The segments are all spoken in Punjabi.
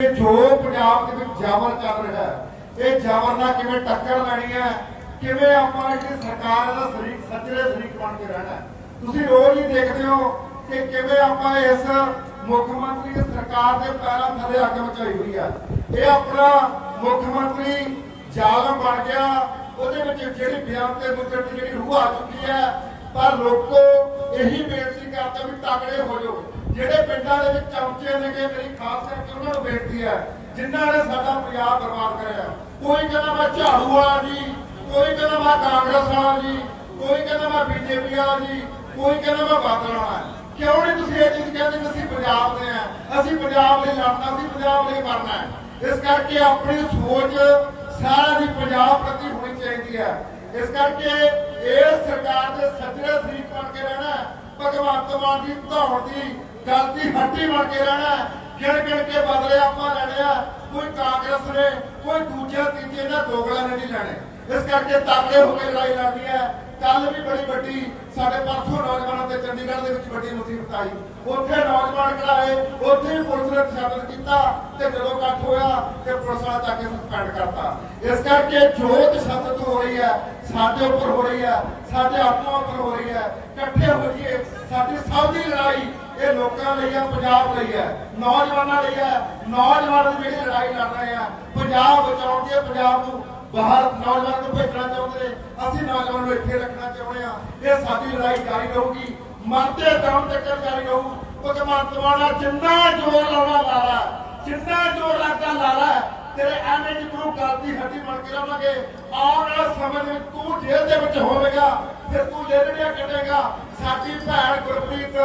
ਜੋ ਪੰਜਾਬ ਦੇ ਵਿੱਚ ਜਾਵਰ ਚੱਲ ਰਿਹਾ ਹੈ, ਇਹ ਜਾਵਰ ਨਾਲ ਕਿਵੇਂ ਟੱਕਰ ਲੈਣੀ ਹੈ, ਕਿਵੇਂ ਆਪਾਂ ਇੱਕ ਸਰਕਾਰ ਦਾ ਸ਼ਰੀਕ ਸੱਚੇ ਸ਼ਰੀਕ ਬਣ ਕੇ ਰਹਿਣਾ ਤੁਸੀਂ ਰੋਜ਼ ਹੀ ਦੇਖਦੇ ਹੋ ਕਿ ਕਿਵੇਂ ਆਪਾਂ ਇਸ ਮੁੱਖ ਮੰਤਰੀ ਦੀ ਸਰਕਾਰ ਦੇ ਪੈਰਾਂ ਥੱਲੇ ਅੱਗ ਮਚਾਈ ਹੋਈ ਹੈ ਇਹ ਆਪਣਾ ਮੁੱਖ ਮੰਤਰੀ ਜ਼ਾਲਮ ਬਣ ਗਿਆ, ਉਹਦੇ ਵਿੱਚ ਜਿਹੜੀ ਬਿਆਨ ਤੇ ਮੁੱਕਰ ਦੀ ਜਿਹੜੀ ਰੂਹ ਆ ਚੁੱਕੀ ਹੈ, ਪਰ ਲੋਕੋ ਇਹੀ ਬੇਨਤੀ ਕਰਦਾ ਵੀ ਤਗੜੇ ਹੋ ਜਾਓ। ਜਿਹੜੇ ਪਿੰਡਾਂ ਦੇ ਵਿੱਚ ਚਮਚੇ ਨੇਗੇ ਮੇਰੀ ਖਾਸ ਕਰਕੇ ਉਹਨਾਂ ਨੂੰ ਬੇਨਤੀ ਹੈ, ਜਿਨ੍ਹਾਂ ਨੇ ਸਾਡਾ ਪੰਜਾਬ ਬਰਬਾਦ ਕਰਿਆ। ਕੋਈ ਕਹਿੰਦਾ ਮੈਂ ਝਾੜੂ ਵਾਲਾ ਜੀ, ਕੋਈ ਕਹਿੰਦਾ ਮੈਂ ਕਾਂਗਰਸ ਵਾਲਾ ਜੀ, ਕੋਈ ਕਹਿੰਦਾ ਮੈਂ ਬੀਜੇਪੀ ਵਾਲਾ ਜੀ, ਕੋਈ ਕਹਿੰਦਾ ਮੈਂ ਬਾਦਲ ਵਾਲਾ। ਕਿਉਂ ਨਹੀਂ ਤੁਸੀਂ ਇਹ ਚੀਜ਼ ਕਹਿੰਦੇ ਕਿ ਅਸੀਂ ਪੰਜਾਬ ਦੇ ਆ ਅਸੀਂ ਪੰਜਾਬ ਲਈ ਲੜਨਾ, ਅਸੀਂ ਪੰਜਾਬ ਲਈ ਮਰਨਾ ਇਸ ਕਰਕੇ ਆਪਣੀ ਸੋਚ ਸਾਰਾ ਦੀ ਪੰਜਾਬ ਪ੍ਰਤੀ ਹੋਣੀ ਚਾਹੀਦੀ ਹੈ। ਇਸ ਕਰਕੇ ਇਹ ਸਰਕਾਰ ਦੇ ਸੱਜਰੇ ਸਰੀਰ ਬਣ ਕੇ ਰਹਿਣਾ ਭਗਵੰਤ ਮਾਨ ਦੀ ਧੌਣ ਦੀ ਗੱਲ ਦੀ ਹੱਟੀ ਬਣ ਕੇ ਰਹਿਣਾ ਹੈ। ਗਿਣ ਗਿਣ ਕੇ ਬਦਲੇ ਆਪਾਂ ਲੈਣੇ ਕੋਈ ਕਾਂਗਰਸ ਨੇ, ਕੋਈ ਦੂਜੇ ਤੀਜੇ ਨੇ ਦੋਗਲਾ ਨੇ ਨਹੀਂ ਲੈਣੇ। ਇਸ ਕਰਕੇ ਤਾਕੜੇ ਹੋ ਕੇ ਲੜਾਈ ਲੜਨੀ ਹੈ। ਕੱਲ ਵੀ ਬੜੀ ਵੱਡੀ, ਸਾਡੇ ਪਰਸੋਂ ਨੌਜਵਾਨਾਂ ਤੇ ਚੰਡੀਗੜ੍ਹ ਦੇ ਵਿੱਚ ਵੱਡੀ ਮੁਸੀਬਤ ਆਈ। ਉੱਥੇ ਨੌਜਵਾਨ ਕਢਾਏ ਉੱਥੇ ਹੀ ਪੁਲਿਸ ਨੇ ਤਸ਼ੱਦਦ ਕੀਤਾ ਤੇ ਜਦੋਂ ਇਕੱਠ ਹੋਇਆ ਤੇ ਪੁਲਿਸ ਵਾਲਾ ਚੱਕ ਕੇ ਸਸਪੈਂਡ ਕਰਤਾ। ਇਸ ਕਰਕੇ ਜੋ ਤਸ਼ੱਦਦ ਹੋ ਰਹੀ ਹੈ, ਸਾਡੇ ਉੱਪਰ ਹੋ ਰਹੀ ਹੈ, ਸਾਡੇ ਆਤਮਾ ਉੱਪਰ ਹੋ ਰਹੀ ਹੈ। ਇਕੱਠੇ ਹੋ ਜਾਈਏ ਸਾਡੀ ਸਭ ਦੀ ਲੜਾਈ ਇਹ ਲੋਕਾਂ ਲਈ ਹੈ ਪੰਜਾਬ ਲਈ ਹੈ ਨੌਜਵਾਨਾਂ ਲਈ ਹੈ ਨੌਜਵਾਨ ਜਿਹੜੀ ਲੜਾਈ ਲੜ ਰਹੇ ਆ, ਪੰਜਾਬ ਬਚਾਉਣ ਦੀ ਪੰਜਾਬ ਨੂੰ ਬਾਹਰ ਨੌਜਵਾਨ ਨੂੰ ਭੇਜਣਾ ਚਾਹੁੰਦੇ ਨੇ। ਅਸੀਂ ਨੌਜਵਾਨ ਨੂੰ ਇੱਥੇ ਰੱਖਣਾ ਚਾਹੁੰਦੇ ਆ। ਇਹ ਸਾਡੀ ਲੜਾਈ ਜਾਰੀ ਰਹੂਗੀ। ਮਰਦੇ ਦਮ ਤੱਕ ਜਾਰੀ ਰਹੂ। ਭਗਵੰਤ ਮਾਨ ਜਿੰਨਾ ਜ਼ੋਰ ਲਾਉਣਾ ਲਾਲਾ ਜਿੰਨਾ ਜ਼ੋਰ ਲੱਗਦਾ ਲਾਲਾ ਤੇਰੇ ਐਵੇਂ ਦੀ ਗੁਰੂ ਗਲਤੀ ਹੱਡੀ ਬਣ ਕੇ ਰਹਾਂਗੇ ਆਉਣ ਵਾਲੇ ਸਮੇਂ ਦੇ ਵਿੱਚ ਤੂੰ ਜੇਲ੍ਹ ਦੇ ਵਿੱਚ ਹੋਵੇਗਾ, ਫਿਰ ਤੂੰ ਲੇੜੀਆਂ ਕੱਢੇਗਾ। ਸਾਡੀ ਭੈਣ ਗੁਰਪ੍ਰੀਤ,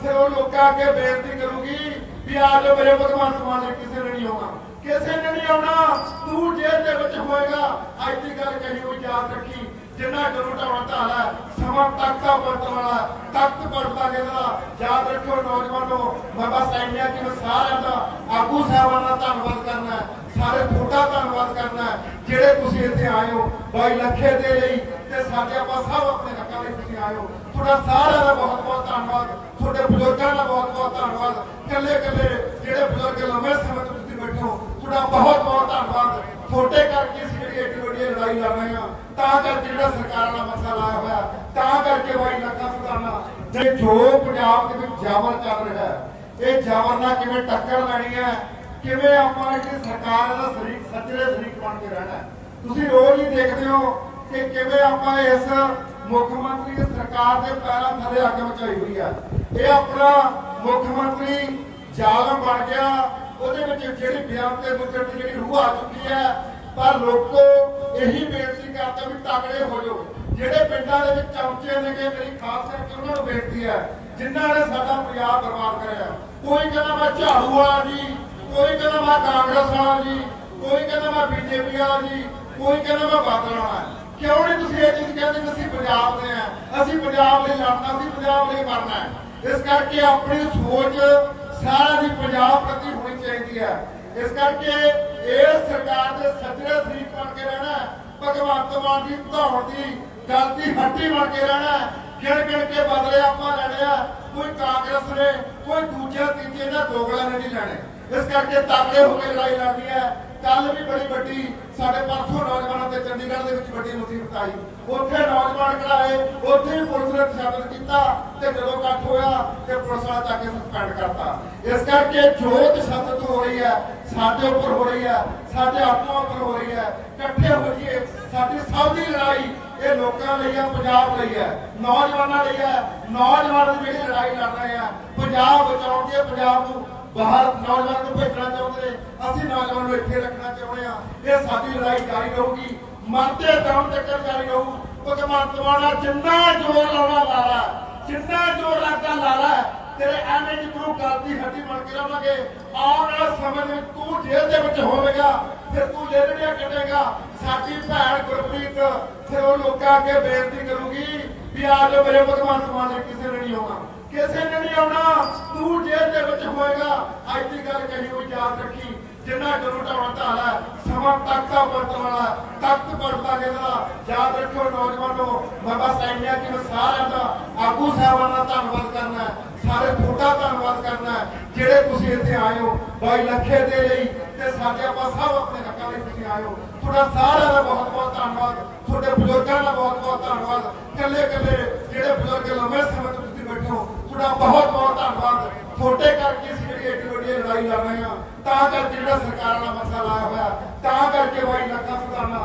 ਫਿਰ ਉਹ ਲੋਕਾਂ ਅੱਗੇ ਬੇਨਤੀ ਕਰੂਗੀ ਵੀ ਆ ਜਾਓ ਮੇਰੇ ਭਗਵੰਤ ਮਾਨ ਕਿਸੇ ਨੇ ਨਹੀਂ ਆਉਣਾ। ਕਿਸੇ ਨੇ ਨਹੀਂ ਆਉਣਾ, ਤੂੰ ਜੇਲ੍ਹ ਦੇ ਵਿੱਚ ਹੋਏਗਾ। ਅੱਜ ਦੀ ਗੱਲ ਕਹੀ ਹੋਈ, ਯਾਦ ਰੱਖੀ, ਜਿੰਨਾ ਜਰੂਰ ਢਾਉਣਾ ਢਾਲਾ ਸਮਾਂ ਤਖਤਾ ਵਰਤ ਵਾਲਾ ਤਖਤ ਪਲਟਾ ਕਹਿੰਦਾ ਯਾਦ ਰੱਖਿਓ ਨੌਜਵਾਨੋ ਬਸ ਸੈਣੀਆ ਕਿ ਮੈਂ ਸਾਰਿਆਂ ਦਾ ਆਗੂ ਸਾਹਿਬਾਨ ਦਾ ਧੰਨਵਾਦ ਕਰਨਾ ਸਾਰੇ ਤੁਹਾਡਾ ਧੰਨਵਾਦ ਕਰਨਾ ਜਿਹੜੇ ਤੁਸੀਂ ਇੱਥੇ ਆਏ ਹੋ, ਬਾਈ ਲੱਖੇ ਦੇ ਲਈ ਤੇ ਸਾਡੇ ਆਪਾਂ ਸਭ ਆਪਣੇ ਹੱਕਾਂ ਲਈ ਤੁਸੀਂ ਆਏ ਹੋ। ਤੁਹਾਡਾ ਸਾਰਿਆਂ ਦਾ ਬਹੁਤ ਬਹੁਤ ਧੰਨਵਾਦ। ਤੁਹਾਡੇ ਬਜ਼ੁਰਗਾਂ ਦਾ ਬਹੁਤ ਬਹੁਤ ਧੰਨਵਾਦ। ਕੱਲੇ ਕੱਲੇ ਜਿਹੜੇ ਬਜ਼ੁਰਗ ਲੰਮੇ ਸਮੇਂ ਤੋਂ ਤੁਸੀਂ ਬੈਠੇ ਹੋ, ਤੁਹਾਡਾ ਬਹੁਤ ਬਹੁਤ ਧੰਨਵਾਦ। ਤੁਹਾਡੇ ਕਰਕੇ ਅਸੀਂ ਜਿਹੜੀ ਏਡੀ ਵੱਡੀ ਲੜਾਈ ਲੜ ਰਹੇ ਹਾਂ, ਤਾਂ ਕਰਕੇ ਜਿਹੜਾ ਸਰਕਾਰਾਂ ਦਾ ਮਸਲਾ ਲਾਇਆ ਹੋਇਆ, ਤਾਂ ਕਰਕੇ ਬਾਈ ਲੱਖਾਂ ਸੁਧਾਰਨਾ ਜੇ ਜੋ ਪੰਜਾਬ ਦੇ ਵਿੱਚ ਜਾਵਰ ਚੱਲ ਰਿਹਾ ਹੈ, ਇਹ ਜਾਵਰ ਨਾਲ ਕਿਵੇਂ ਟੱਕਰ ਲੈਣੀ ਹੈ ਕਿਵੇਂ ਆਪਾਂ ਇੱਕ ਸਰਕਾਰ ਦਾ ਸ਼ਰੀਕ ਸੱਚੇ ਸ਼ਰੀਕ ਬਣ ਕੇ ਰਹਿਣਾ ਤੁਸੀਂ ਰੋਜ਼ ਹੀ ਦੇਖਦੇ ਹੋ ਕਿ ਕਿਵੇਂ ਆਪਾਂ ਇਸ ਮੁੱਖ ਮੰਤਰੀ ਦੀ ਸਰਕਾਰ ਦੇ ਪੈਰਾਂ ਥੱਲੇ ਅੱਗ ਮਚਾਈ ਹੋਈ ਹੈ ਇਹ ਆਪਣਾ ਮੁੱਖ ਮੰਤਰੀ ਜ਼ਾਲਮ ਬਣ ਗਿਆ। ਉਹਦੇ ਵਿੱਚ ਜਿਹੜੀ ਬਿਆਨ ਤੇ ਮੁੱਕਰ ਦੀ ਜਿਹੜੀ ਰੂਹ ਆ ਚੁੱਕੀ ਹੈ, ਪਰ ਲੋਕੋ ਇਹੀ ਬੇਨਤੀ ਕਰਦਾ ਵੀ ਤਕੜੇ ਹੋ ਜਾਓ। ਜਿਹੜੇ ਪਿੰਡਾਂ ਦੇ ਵਿੱਚ ਚਮਚੇ ਨੇਗੇ ਮੇਰੀ ਖਾਸ ਕਰਕੇ ਉਹਨਾਂ ਨੂੰ ਬੇਨਤੀ ਹੈ, ਜਿਨ੍ਹਾਂ ਨੇ ਸਾਡਾ ਪੰਜਾਬ ਬਰਬਾਦ ਕਰਿਆ। ਕੋਈ ਕਹਿੰਦਾ ਮੈਂ ਝਾੜੂ ਵਾਲਾ ਜੀ ਕੋਈ ਕਹਿੰਦਾ ਮੈਂ ਕਾਂਗਰਸ ਵਾਲਾ ਜੀ, ਕੋਈ ਕਹਿੰਦਾ ਮੈਂ ਬੀਜੇਪੀ ਵਾਲਾ ਜੀ, ਕੋਈ ਕਹਿੰਦਾ ਮੈਂ ਬਾਦਲ ਵਾਲਾ ਕਿਉਂ ਨਹੀਂ ਤੁਸੀਂ ਇਹ ਚੀਜ਼ ਕਹਿੰਦੇ ਕਿ ਅਸੀਂ ਪੰਜਾਬ ਦੇ ਆ? ਅਸੀਂ ਪੰਜਾਬ ਲਈ ਲੜਨਾ, ਅਸੀਂ ਪੰਜਾਬ ਲਈ ਮਰਨਾ ਹੈ। ਇਸ ਕਰਕੇ ਆਪਣੀ ਸੋਚ ਸਾਰਾ ਦੀ ਪੰਜਾਬ ਪ੍ਰਤੀ ਹੋਣੀ ਚਾਹੀਦੀ ਹੈ। ਇਸ ਕਰਕੇ ਇਹ ਸਰਕਾਰ ਦੇ ਸੱਜਰੇ ਸਰੀਕ ਬਣ ਕੇ ਰਹਿਣਾ ਭਗਵੰਤ ਮਾਨ ਦੀ, ਧੌਣ ਦੀ ਗਲਤੀ ਦੀ ਹੱਟੀ ਬਣ ਕੇ ਰਹਿਣਾ ਹੈ। ਗਿਣ ਗਿਣ ਕੇ ਬਦਲੇ ਆਪਾਂ ਲੜਿਆ ਕੋਈ ਕਾਂਗਰਸ ਨੇ, ਕੋਈ ਦੂਜੇ, ਤੀਜੇ ਨੇ ਦੋਗਲਾ ਨੇ ਨਹੀਂ ਲੈਣੇ। ਇਸ ਕਰਕੇ ਤਾਕੇ ਹੋ ਕੇ ਲੜਾਈ ਲੜਨੀ ਹੈ। ਕੱਲ ਵੀ ਬੜੀ ਵੱਡੀ ਸਾਡੇ ਪਰਸੋਂ ਨੌਜਵਾਨਾਂ ਤੇ ਚੰਡੀਗੜ੍ਹ ਦੇ ਵਿੱਚ ਵੱਡੀ ਮੁਸੀਬਤ ਆਈ। ਉੱਥੇ ਨੌਜਵਾਨ ਕਢਾਏ ਉੱਥੇ ਹੀ ਪੁਲਿਸ ਨੇ ਤਸ਼ੱਦਦ ਕੀਤਾ ਤੇ ਜਦੋਂ ਇਕੱਠ ਹੋਇਆ ਤੇ ਪੁਲਿਸ ਵਾਲਾ ਚੱਕ ਕੇ ਸਸਪੈਂਡ ਕਰਤਾ। ਇਸ ਕਰਕੇ ਜੋ ਤਸ਼ੱਦਦ ਹੋ ਰਹੀ ਹੈ, ਸਾਡੇ ਉੱਪਰ ਹੋ ਰਹੀ ਹੈ, ਸਾਡੇ ਆਤਮਾ ਉੱਪਰ ਹੋ ਰਹੀ ਹੈ। ਇਕੱਠੇ ਹੋ ਜਾਈਏ, ਸਾਡੀ ਸਭ ਦੀ ਲੜਾਈ ਇਹ ਲੋਕਾਂ ਲਈ ਹੈ, ਪੰਜਾਬ ਲਈ ਹੈ। ਨੌਜਵਾਨਾਂ ਲਈ ਹੈ, ਨੌਜਵਾਨ ਦੀ ਜਿਹੜੀ ਲੜਾਈ ਲੜ ਰਹੇ ਆ, ਪੰਜਾਬ ਬਚਾਉਣ ਦੀ ਪੰਜਾਬ ਨੂੰ ਬਾਹਰ ਨੌਜਵਾਨ ਨੂੰ ਭੇਜਣਾ ਚਾਹੁੰਦੇ ਨੇ। ਅਸੀਂ ਨੌਜਵਾਨ ਨੂੰ ਇੱਥੇ ਰੱਖਣਾ ਚਾਹੁੰਦੇ ਆ ਇਹ ਸਾਡੀ ਲੜਾਈ ਜਾਰੀ ਰਹੂਗੀ। ਮਰਦੇ ਦਮ ਤੱਕ ਜਾਰੀ ਰਹੂ। ਭਗਵੰਤ ਮਾਨ ਜਿੰਨਾ ਜ਼ੋਰ ਲਾਉਣਾ ਲਾਲਾ ਜਿੰਨਾ ਜ਼ੋਰ ਲੱਗਦਾ ਲਾਲਾ ਤੇਰੇ ਐਵੇਂ ਦੀ ਗੁਰੂ ਗਲਤੀ ਹੱਡੀ ਬਣ ਕੇ ਰਵਾਂਗੇ। ਆਉਣ ਵਾਲੇ ਸਮੇਂ ਦੇ ਵਿੱਚ ਤੂੰ ਜੇਲ੍ਹ ਦੇ ਵਿੱਚ ਹੋਵੇਗਾ, ਫਿਰ ਤੂੰ ਲੇੜੀਆਂ ਕੱਢੇਗਾ। ਸਾਡੀ ਭੈਣ ਗੁਰਪ੍ਰੀਤ ਫਿਰ ਉਹ ਲੋਕਾਂ ਅੱਗੇ ਬੇਨਤੀ ਕਰੂਗੀ ਵੀ ਆ ਜਾਓ ਮੇਰੇ ਭਗਵੰਤ ਮਾਨ ਨੇ ਕਿਸੇ ਨੇ ਨਹੀਂ ਆਉਣਾ। ਕਿਸੇ ਨੇ ਨਹੀਂ ਆਉਣਾ। ਤੂੰ ਜੇਲ੍ਹ ਦੇ ਵਿੱਚ ਹੋਏਗਾ। ਅੱਜ ਦੀ ਗੱਲ ਕਹੀ ਹੋਈ, ਯਾਦ ਰੱਖੀ। ਜਿੰਨਾ ਡਰੋਟਾ ਵਟਾਲਾ ਸਮਾਂ ਤਖਤਾ ਵਰਤਵਾਲਾ ਤਖਤ ਪੜਤਾ ਜਿਹਦਾ ਯਾਦ ਰੱਖੋ ਨੌਜਵਾਨੋ, ਮੈਂ ਬਸ ਇੰਨਾ ਕਿ ਮੈਂ ਸਾਰਿਆਂ ਦਾ ਆਗੂ ਦਾ ਧੰਨਵਾਦ ਕਰਨਾ ਸਾਰੇ ਤੁਹਾਡਾ ਧੰਨਵਾਦ ਕਰਨਾ ਜਿਹੜੇ ਤੁਸੀਂ ਇੱਥੇ ਆਏ ਹੋ, ਬਾਈ ਲੱਖੇ ਦੇ ਲਈ ਤੇ ਸਾਡੇ ਆਪਾਂ ਸਭ ਆਪਣੇ ਹੱਕਾਂ ਲਈ ਤੁਸੀਂ ਆਏ ਹੋ। ਤੁਹਾਡਾ ਸਾਰਿਆਂ ਦਾ ਬਹੁਤ ਬਹੁਤ ਧੰਨਵਾਦ, ਤੁਹਾਡੇ ਬਜ਼ੁਰਗਾਂ ਦਾ ਬਹੁਤ ਬਹੁਤ ਧੰਨਵਾਦ। ਇਕੱਲੇ ਇਕੱਲੇ ਜਿਹੜੇ ਬਜ਼ੁਰਗ ਲੰਮੇ ਸਮੇਂ ਤਾਂ ਕਰਕੇ ਜਿਹੜਾ ਸਰਕਾਰਾਂ ਦਾ ਮਸਲਾ ਲਾਇਆ ਹੋਇਆ ਤਾਂ ਕਰਕੇ ਵਾਈ ਲੱਖਾਂ ਸੁਧਾਰਨਾ